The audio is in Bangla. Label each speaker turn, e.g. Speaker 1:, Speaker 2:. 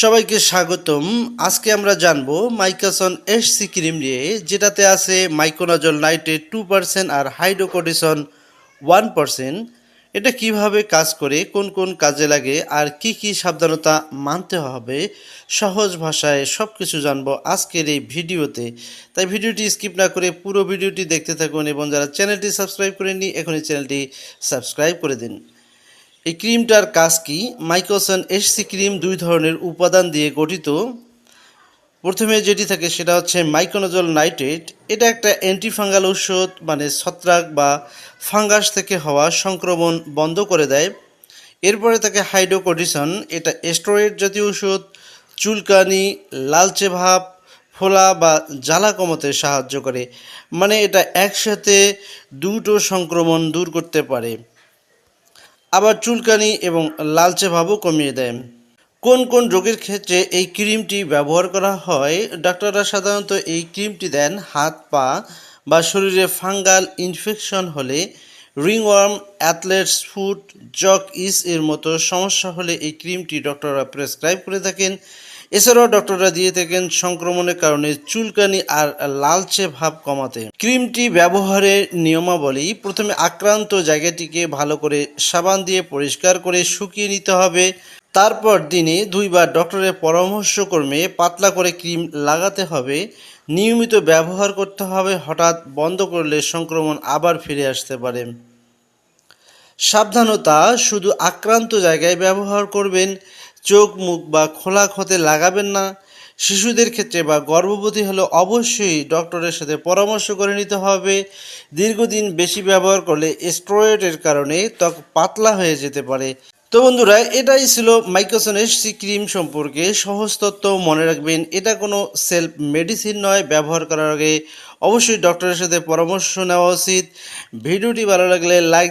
Speaker 1: সবাইকে স্বাগতম। আজকে আমরা জানব মাইকাসন এসসি ক্রিম নিয়ে, যেটাতে আছে মাইকোনাজল নাইট্রেট টু পার্সেন্ট আর হাইড্রোকোডিসন ওয়ান পার্সেন্ট এটা কীভাবে কাজ করে, কোন কোন কাজে লাগে, আর কি কি সাবধানতা মানতে হবে, সহজ ভাষায় সব কিছু জানব আজকের এই ভিডিওতে। তাই ভিডিওটি স্কিপ না করে পুরো ভিডিওটি দেখতে থাকুন এবং যারা চ্যানেলটি সাবস্ক্রাইব করেননি, এখনই চ্যানেলটি সাবস্ক্রাইব করে দিন। এই ক্রিমটার কাজ কি? মাইক্রোসন এসসি ক্রিম দুই ধরনের উপাদান দিয়ে গঠিত। প্রথমে যেটি থাকে সেটা হচ্ছে মাইক্রোনোজল নাইট্রেট এটা একটা অ্যান্টিফাঙ্গাল ঔষধ মানে ছত্রাক বা ফাঙ্গাস থেকে হওয়া সংক্রমণ বন্ধ করে দেয়। এরপরে থাকে হাইড্রোকোডিসন এটা স্টেরয়েড জাতীয় ওষুধ চুলকানি, লালচে ভাব, ফোলা বা জ্বালা কমাতে সাহায্য করে। মানে এটা একসাথে দুটো সংক্রমণ দূর করতে পারে। আবার চুলকানি এবং লালচে ভাবও কমিয়ে দেয়। কোন কোন রোগের ক্ষেত্রে এই ক্রিমটি ব্যবহার করা হয়? ডাক্তাররা সাধারণত এই ক্রিমটি দেন হাত, পা বা শরীরে ফাঙ্গাল ইনফেকশন হলে, ringworm athlete's foot jock, itch এর মতো সমস্যা হলে এই ক্রিমটি ডক্টররা প্রেসক্রাইব করে থাকেন। এছাড়াও ডক্টররা দিয়ে থাকেন সংক্রমণের কারণে চুলকানি আর লালচে ভাব কমাতে। ক্রিমটি ব্যবহারের নিয়মাবলী, প্রথমে আক্রান্ত জায়গাটিকে ভালো করে সাবান দিয়ে পরিষ্কার করে শুকিয়ে নিতে হবে। তারপর দিনে দুইবার ডক্টরের পরামর্শক্রমে পাতলা করে ক্রিম লাগাতে হবে। নিয়মিত ব্যবহার করতে হবে, হঠাৎ বন্ধ করলে সংক্রমণ আবার ফিরে আসতে পারে। সাবধানতা, শুধু আক্রান্ত জায়গায় ব্যবহার করবেন। চোখ মুখ বা খোলা ক্ষতে লাগাবেন না। শিশুদের ক্ষেত্রে বা গর্ভবতী হলে অবশ্যই ডক্টরের সাথে পরামর্শ করে নিতে হবে। দীর্ঘদিন বেশি ব্যবহার করলে স্টেরয়েডের কারণে ত্বক পাতলা হয়ে যেতে পারে। তো বন্ধুরা, এটাই ছিল মাইক্রোসন সি ক্রিম সম্পর্কে সহজ তথ্য। মনে রাখবেন, এটা কোনো সেলফ মেডিসিন নয়। ব্যবহার করার আগে অবশ্যই ডক্টরের সাথে পরামর্শ নেওয়া উচিত। ভিডিওটি ভালো লাগলে লাইক